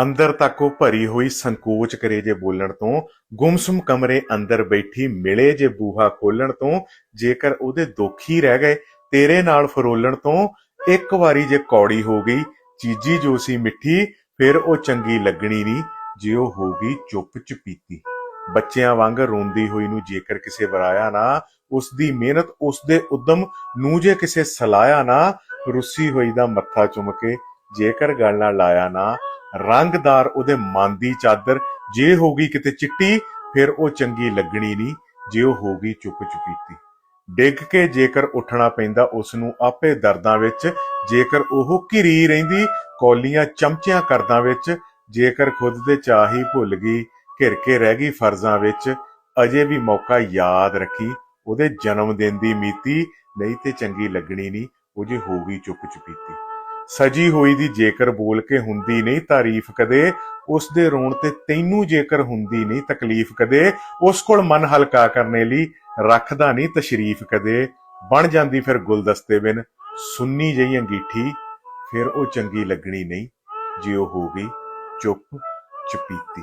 ਅੰਦਰ ਤੱਕ ਉਹ ਭਰੀ ਹੋਈ ਸੰਕੋਚ ਕਰੇ ਜੇ ਬੋਲਣ ਤੋਂ, ਗੁੰਮਸੁਮ ਕਮਰੇ ਅੰਦਰ ਬੈਠੀ ਮਿਲੇ ਜੇ ਬੂਹਾ ਖੋਲਣ ਤੋਂ, ਜੇਕਰ ਉਹਦੇ ਦੁੱਖ ਰਹਿ ਗਏ ਤੇਰੇ ਨਾਲ ਫਰੋਲਣ ਤੋਂ, ਇੱਕ ਵਾਰੀ ਜੇ ਕੌੜੀ ਹੋ ਗਈ, ਚੀਜੀ ਜੋ ਸੀ ਮਿੱਠੀ, ਫਿਰ ਉਹ ਚੰਗੀ ਲੱਗਣੀ ਨਹੀਂ, ਜੇ ਉਹ ਹੋ ਗਈ ਚੁੱਪ ਚੁਪੀਤੀ ਬੱਚਿਆਂ ਵਾਂਗ ਰੋਂਦੀ ਹੋਈ ਨੂੰ ਜੇਕਰ ਕਿਸੇ ਵਰਾਇਆ ਨਾ ਉਸ ਦੀ ਮਿਹਨਤ ਉਸ ਦੇ ਉਦਮ ਨੂੰ ਜੇ ਕਿਸੇ ਸਲਾਇਆ ਨਾ, ਰੁੱਸੀ ਹੋਈ ਦਾ ਮੱਥਾ ਚੁੰਮ ਕੇ ਜੇਕਰ ਗੱਲ ਨਾਲ ਲਾਇਆ ਨਾ, ਰੰਗਦਾਰ ਉਹਦੇ ਮਨ ਦੀ ਚਾਦਰ, ਜੇ ਹੋ ਕਿਤੇ ਚਿੱਟੀ, ਫਿਰ ਉਹ ਚੰਗੀ ਲੱਗਣੀ ਨਹੀਂ, ਜੇ ਉਹ ਹੋ ਚੁੱਪ ਚੁਪੀਤੀ। ਡਿੱਗ ਕੇ ਜੇਕਰ ਉੱਠਣਾ ਪੈਂਦਾ ਉਸ ਨੂੰ ਆਪੇ ਦਰਦਾਂ ਵਿੱਚ, ਜੇਕਰ ਉਹ ਘਿਰੀ ਰਹਿੰਦੀ, ਕੌਲੀਆਂ ਚਮਚਿਆਂ ਕਰਦਾਂ ਵਿੱਚ, ਜੇਕਰ ਖੁਦ ਦੇ ਚਾਹੀ ਭੁੱਲ ਗਈ, ਘਿਰ ਕੇ ਰਹਿ ਗਈ ਫਰਜ਼ਾਂ ਵਿੱਚ, ਅਜੇ ਵੀ ਮੌਕਾ ਯਾਦ ਰੱਖੀ, ਉਹਦੇ ਜਨਮ ਦਿਨ ਦੀ ਮੀਤੀ, ਨਹੀਂ ਤੇ ਚੰਗੀ ਲੱਗਣੀ ਨਹੀਂ, ਉਹ ਜੇ ਹੋ ਗਈ ਚੁੱਪ ਚੁਪੀਤੀ। ਸਜੀ ਹੋਈ ਦੀ ਜੇਕਰ ਬੋਲ ਕੇ ਹੁੰਦੀ ਨਹੀਂ, ਤਾਰੀਫ ਕਦੇ ਉਸ ਦੇ ਰੋਣ ਤੇ ਤੈਨੂੰ ਜੇਕਰ ਹੁੰਦੀ ਨਹੀਂ, ਤਕਲੀਫ ਕਦੇ, ਉਸ ਕੋਲ ਮਨ ਹਲਕਾ ਕਰਨੇ ਲਈ ਰੱਖਦਾ ਨਹੀਂ, ਤਸ਼ਰੀਫ ਕਦੇ। ਬਣ ਜਾਂਦੀ ਫਿਰ ਗੁਲਦਸਤੇ ਬਿਨ, ਸੁੰਨੀ ਜਈ ਅੰਗੀਠੀ, ਫਿਰ ਉਹ ਚੰਗੀ ਲੱਗਣੀ ਨਹੀਂ, ਜੇ ਉਹ ਹੋ ਗਈ ਚੁੱਪ ਚੁਪੀਤੀ।